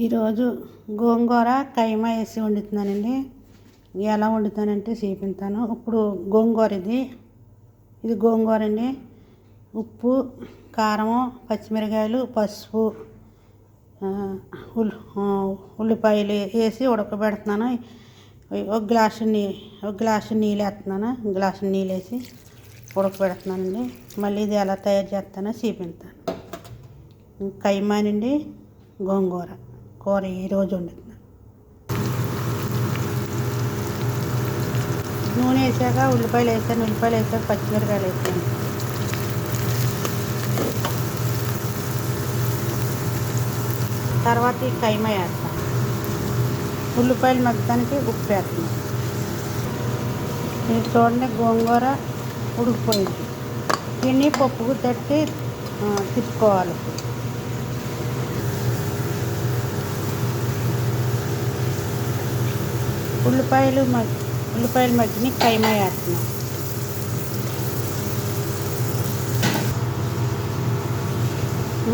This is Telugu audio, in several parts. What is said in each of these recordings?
ఈరోజు గోంగూర కైమా వేసి వండుతున్నానండి. ఎలా వండుతానంటే చూపిస్తాను ఇప్పుడు గోంగూర ఇది. ఇది గోంగూర అండి. ఉప్పు కారము పచ్చిమిరకాయలు పసుపు ఉల్లిపాయలు వేసి ఉడకబెడుతున్నాను. ఒక గ్లాసు నీ ఒక గ్లాసు నీళ్ళు వేస్తున్నాను. గ్లాసు నీళ్ళు వేసి ఉడకబెడుతున్నానండి. మళ్ళీ ఇది ఎలా తయారు చేస్తానో చూపిస్తాను కైమానండి గోంగూర. కూర ఈరోజు వండుతున్నాను నూనె వేసాక ఉల్లిపాయలు వేసాను. ఉల్లిపాయలు వేసాక పచ్చిమిరకాయలు వేసాను. తర్వాత ఈ కైమ వేస్తాను. ఉల్లిపాయలు మగ్గడానికి ఉప్పు వేస్తున్నాను. ఇది చూడండి గోంగూర ఉడికిపోయింది. దీన్ని పప్పుకు తట్టి తిప్పుకోవాలి. ఉల్లిపాయలు ఉల్లిపాయలు మగ్గిని కైమా వేస్తున్నాం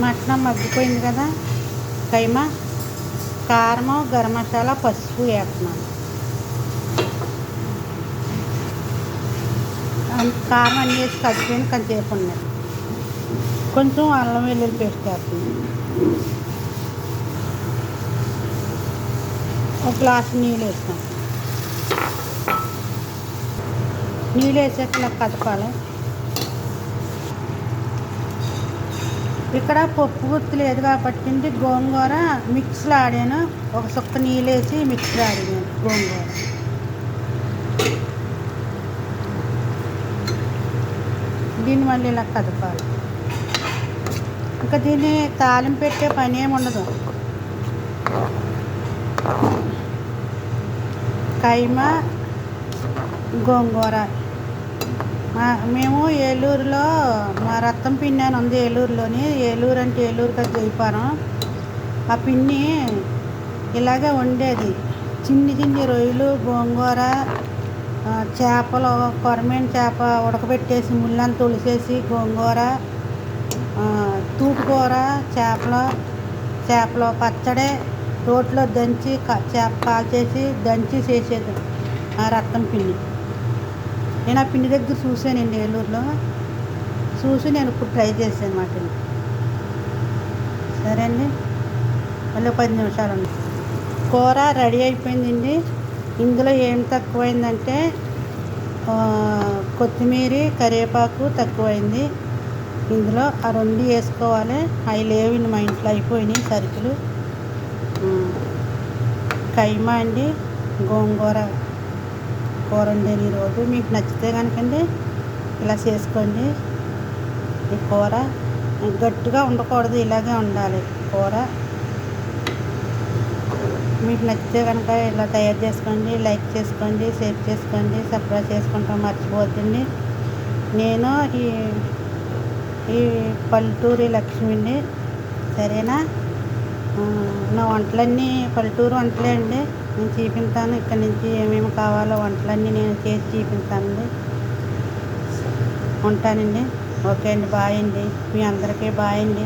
మటన్ మగ్గిపోయింది కదా కైమా కారము గరం మసాలా పసుపు వేస్తున్నాను కారం అన్నీ వేసి కలిసిపోయింది కొంచెంసేపు ఉన్నాయి కొంచెం అల్లం వెల్లుల్లి పేస్ట్ వేస్తున్నాను ఒక గ్లాస్ నీళ్ళు వేస్తాం. నీళ్ళు వేసాక ఇలా కదపాలి. ఇక్కడ పప్పు గుర్తు లేదు కాబట్టి గోంగూర మిక్స్లో ఆడాను. ఒక సుక్క నీళ్ళు వేసి మిక్స్లో ఆడాను గోంగూర. దీన్ని మళ్ళీ ఇలా కదపాలి. ఇంకా దీన్ని తాళం పెట్టే పని ఏమి ఉండదు. కైమా గోంగూర. మేము ఏలూరులో మా రక్తం పిన్ని అని ఉంది ఏలూరులోని ఏలూరు అంటే ఏలూరు కదా జైపారం. ఆ పిన్ని ఇలాగే వండేది చిన్ని చిన్ని రొయ్యలు గోంగూర చేపలు కొరమైన చేప ఉడకబెట్టేసి ముళ్ళని తులిసేసి గోంగూర తూటుకూర చేపలు చేపలు పచ్చడి రోట్లో దంచి చేప కాల్చేసి దంచి చేసేది ఆ రక్తం పిండి. నేను ఆ పిండి దగ్గర చూసానండి ఏలూరులో. చూసి నేను ఇప్పుడు ట్రై చేశాను వాటిని సరే అండి. మళ్ళీ పది నిమిషాలు ఉంది. కూర రెడీ అయిపోయిందండి. ఇందులో ఏం తక్కువైందంటే కొత్తిమీర కరివేపాకు తక్కువైంది. ఇందులో ఆ రెండు వేసుకోవాలి. అవి లేవండి మా ఇంట్లో అయిపోయినాయి సరుకులు. కైమా అండి గోంగూర కూర వండాను ఈరోజు. మీకు నచ్చితే కనుకండి ఇలా చేసుకోండి. ఈ కూర గట్టిగా ఉండకూడదు ఇలాగే ఉండాలి కూర. మీకు నచ్చితే కనుక ఇలా తయారు చేసుకోండి లైక్ చేసుకోండి షేర్ చేసుకోండి సబ్స్క్రైబ్ చేసుకుంటాం మర్చిపోతుంది నేను ఈ ఈ పల్లెటూరి లక్ష్మిని సరేనా? నా వంటలన్నీ పల్లెటూరు వంటలే అండి. నేను చూపిస్తాను ఇక్కడ నుంచి ఏమేమి కావాలో వంటలన్నీ నేను చేసి చూపిస్తానండి ఉంటానండి. ఓకే అండి. బాయ్ అండి. మీ అందరికీ బాయ్ అండి.